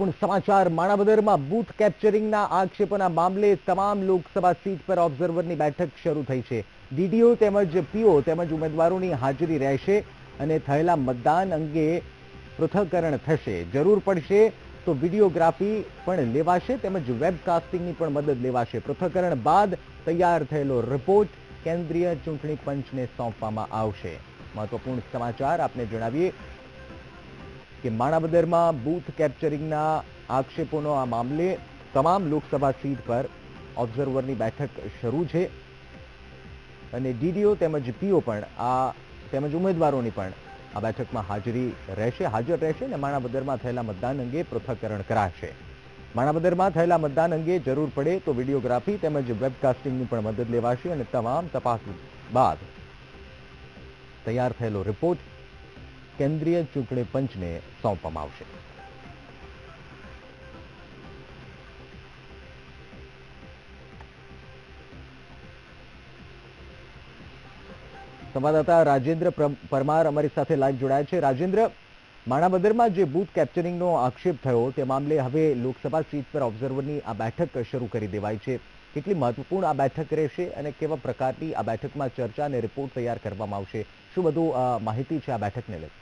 મહત્વપૂર્ણ સમાચાર. માણાવદરમાં બૂથ કેપ્ચરિંગના આક્ષેપોના મામલે તમામ લોકસભા સીટ પર ઓબ્ઝર્વરની બેઠક શરૂ થઈ છે. ડીડીઓ તેમજ પીઓ તેમજ ઉમેદવારોની હાજરી રહેશે અને થયેલા મતદાન અંગે પૃથ્થકરણ થશે. જરૂર પડશે તો વિડીયોગ્રાફી પણ લેવાશે તેમજ વેબકાસ્ટિંગની પણ મદદ લેવાશે. પૃથ્થકરણ બાદ તૈયાર થયેલો રિપોર્ટ કેન્દ્રીય ચૂંટણી પંચને સોંપવામાં આવશે. મહત્વપૂર્ણ સમાચાર આપને જણાવીએ કે માણાવદરમાં બૂથ કેપ્ચરિંગના આક્ષેપોનો આ મામલે તમામ લોકસભા સીટ પર ઓબ્ઝર્વરની બેઠક શરૂ છે. અને ડીડીઓ તેમજ પીઓ પણ આ તેમજ ઉમેદવારોની પણ આ બેઠકમાં હાજરી રહેશે, હાજર રહેશે અને માણાવદરમાં થયેલા મતદાન અંગે પૃથ્થકરણ કરાશે. માણાવદરમાં થયેલા મતદાન અંગે જરૂર પડે તો વિડીયોગ્રાફી તેમજ વેબકાસ્ટિંગની પણ મદદ લેવાશે અને તમામ તપાસ બાદ તૈયાર થયેલો રિપોર્ટ કેન્દ્રીય ચૂંટણી પંચને સોંપવામાં આવશે. સંવાદદાતા રાજેન્દ્ર પરમાર અમારી સાથે લાઈવ જોડાયા છે. રાજેન્દ્ર, માણાબદરમાં જે બૂથ કેપ્ચરિંગનો આક્ષેપ થયો તે મામલે હવે લોકસભા સીટ પર ઓબ્ઝર્વરની આ બેઠક શરૂ કરી દેવાઈ છે. કેટલી મહત્વપૂર્ણ આ બેઠક રહેશે અને કેવા પ્રકારની આ બેઠકમાં ચર્ચા અને રિપોર્ટ તૈયાર કરવામાં આવશે? શું બધું માહિતી છે આ બેઠકને લઈ?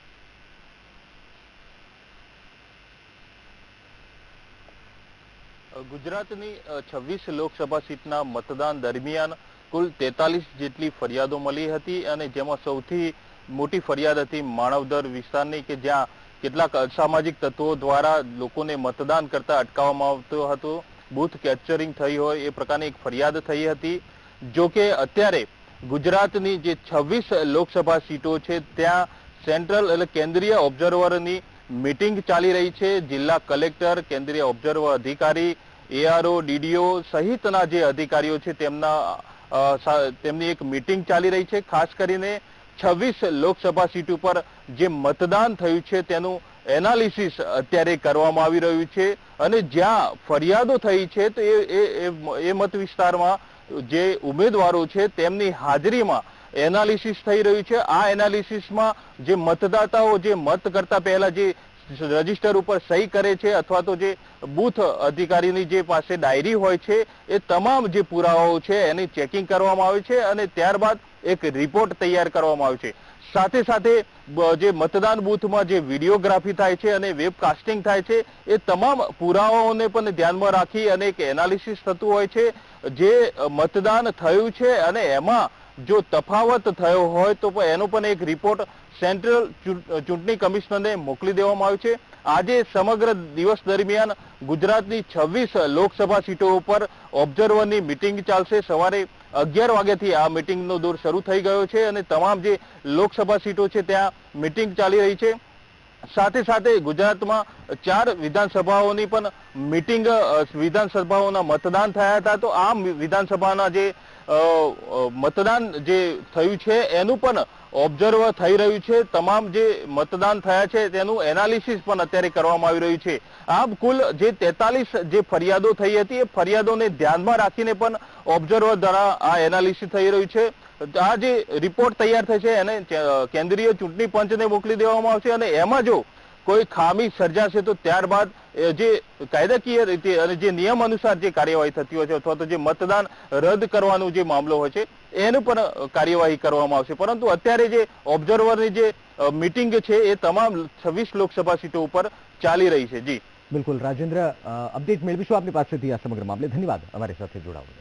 ગુજરાતની છવ્વીસ લોકસભા સીટના મતદાન દરમિયાન કુલ તેતાલીસ જેટલી ફરિયાદો મળી હતી અને જેમાં સૌથી મોટી ફરિયાદ હતી માનવદર વિસ્તારની કે જ્યાં કેટલાક અસામાજિક તત્વો દ્વારા લોકોને મતદાન કરતા અટકાવવામાં આવતો હતો. બૂથ કેપ્ચરિંગ થઈ હોય એ પ્રકારની એક ફરિયાદ થઈ હતી. જો કે અત્યારે ગુજરાતની જે છવ્વીસ લોકસભા સીટો છે, ત્યાં સેન્ટ્રલ એટલે કેન્દ્રીય ઓબ્ઝર્વરની મીટિંગ ચાલી રહી છે. જિલ્લા કલેક્ટર, કેન્દ્રીય ઓબ્ઝર્વર અધિકારી એઆરઓ, ડીડીઓ સહિતના જે અધિકારીઓ છે, તેમના તેમની એક મીટિંગ ચાલી રહી છે. ખાસ કરીને છવ્વીસ લોકસભા સીટ ઉપર જે મતદાન થયું છે, તેનું એનાલિસિસ અત્યારે કરવામાં આવી રહ્યું છે. અને જ્યાં ફરિયાદો થઈ છે, તો એ, એ- મત વિસ્તારમાં જે ઉમેદવારો છે, તેમની હાજરીમાં એનાલિસિસ થઈ રહ્યું છે. આ એનાલિસિસમાં જે મતદાતાઓ જે મત કરતા પહેલા જે રજિસ્ટર ઉપર સહી કરે છે અથવા તો જે બૂથ અધિકારીની જે પાસે ડાયરી હોય છે, એ તમામ જે પુરાવાઓ છે એની ચેકિંગ કરવામાં આવે છે અને ત્યારબાદ એક રિપોર્ટ તૈયાર કરવામાં આવે છે. સાથે સાથે જે મતદાન બૂથમાં જે વિડીયોગ્રાફી થાય છે અને વેબકાસ્ટિંગ થાય છે, એ તમામ પુરાવાઓને પણ ધ્યાનમાં રાખી અને એક એનાલિસિસ થતું હોય છે, જે મતદાન થયું છે અને એમાં જો તફાવત થયો હોય તો એનો પણ એક રિપોર્ટ સેન્ટ્રલ ચૂંટણી કમિશનરને મોકલી દેવામાં આવ્યો છે. આજે સમગ્ર દિવસ દરમિયાન ગુજરાતની છવ્વીસ લોકસભા સીટો ઉપર ઓબ્ઝર્વરની મિટિંગ ચાલશે. સવારે અગિયાર વાગ્યાથી આ મિટિંગનો દોર શરૂ થઈ ગયો છે અને તમામ જે લોકસભા સીટો છે ત્યાં મિટિંગ ચાલી રહી છે. સાથે સાથે ગુજરાતમાં ચાર વિધાનસભાઓની પણ મિટિંગ વિધાનસભાઓના મતદાન થયા હતા. તો આ વિધાનસભાના જે મતદાન જે થયું છે, એનું પણ ઓબ્ઝર્વ થઈ રહ્યું છે. તમામ જે મતદાન થયા છે, તેનું એનાલિસિસ પણ અત્યારે કરવામાં આવી રહ્યું છે. આમ કુલ જે તેતાલીસ જે ફરિયાદો થઈ હતી, એ ફરિયાદોને ધ્યાનમાં રાખીને પણ ઓબ્ઝર્વર દ્વારા આ એનાલિસિસ થઈ રહ્યું છે. આ જે રિપોર્ટ તૈયાર થશે એને કેન્દ્રીય ચૂંટણી પંચને મોકલી દેવામાં આવશે અને એમાં જો કોઈ ખામી સર્જાશે તો ત્યારબાદ જે કાયદાકીય રીતે અને જે નિયમ અનુસાર જે કાર્યવાહી થતી હોય છે અથવા તો જે મતદાન રદ કરવાનો જે મામલો હોય છે, એનું પણ કાર્યવાહી કરવામાં આવશે. પરંતુ અત્યારે જે ઓબ્ઝર્વરની જે મિટિંગ છે, એ તમામ છવ્વીસ લોકસભા સીટો ઉપર ચાલી રહી છે. જી. બિલકુલ. રાજેન્દ્ર અપડેટ મેળવીશું આપની પાસેથી આ સમગ્ર મામલે. ધન્યવાદ. અમારી સાથે જોડાવા